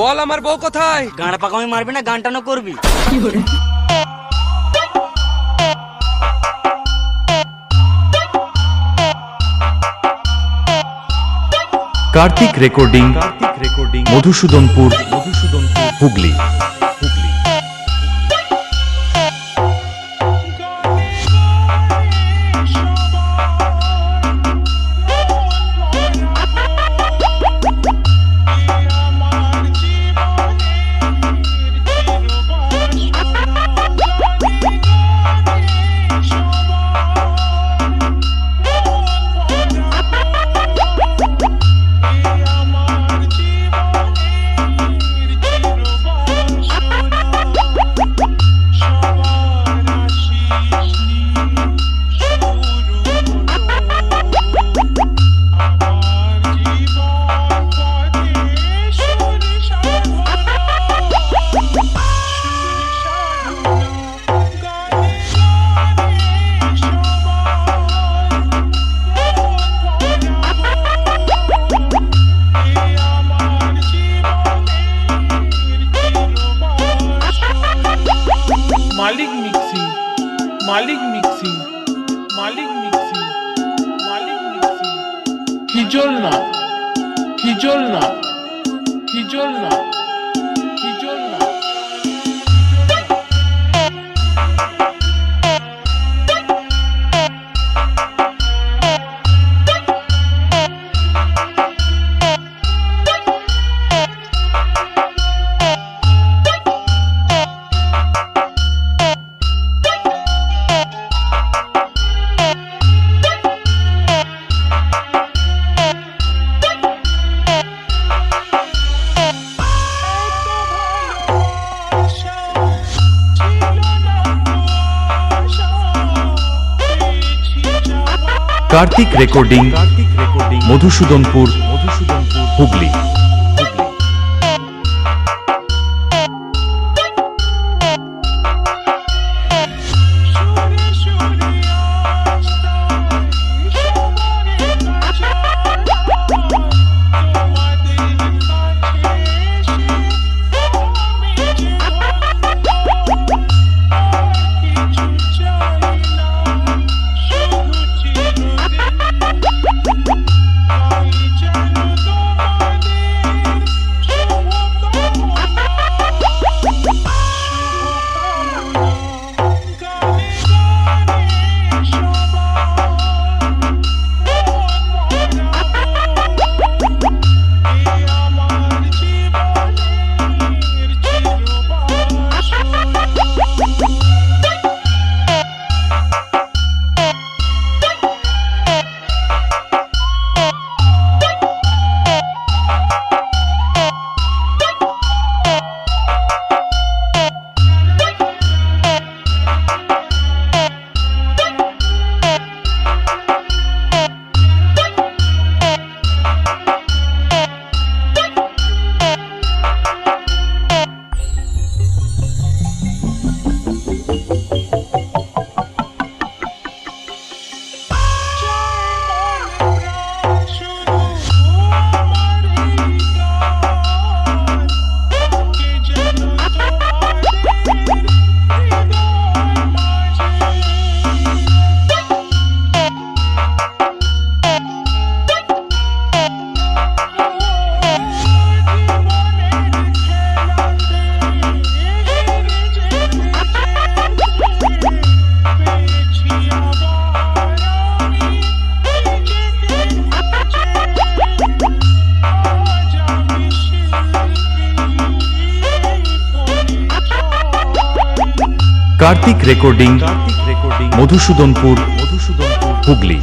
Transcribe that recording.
বল আমার বউ কোথায়? গাঁড়া পাকামি মারবি না গান টানো করবি। Kartik recording Kartik recording. Madhusudanpur Madhusudanpur Hooghly. Mixing. Malik mixing. Malik mixing. হিজল না। হিজল না। হিজল না। কার্তিক রেকর্ডিং মধুসূদনপুর মধুসূদনপুর হুগলি। কার্তিক রেকর্ডিং মধুসূদনপুর মধুসূদনপুর হুগলি।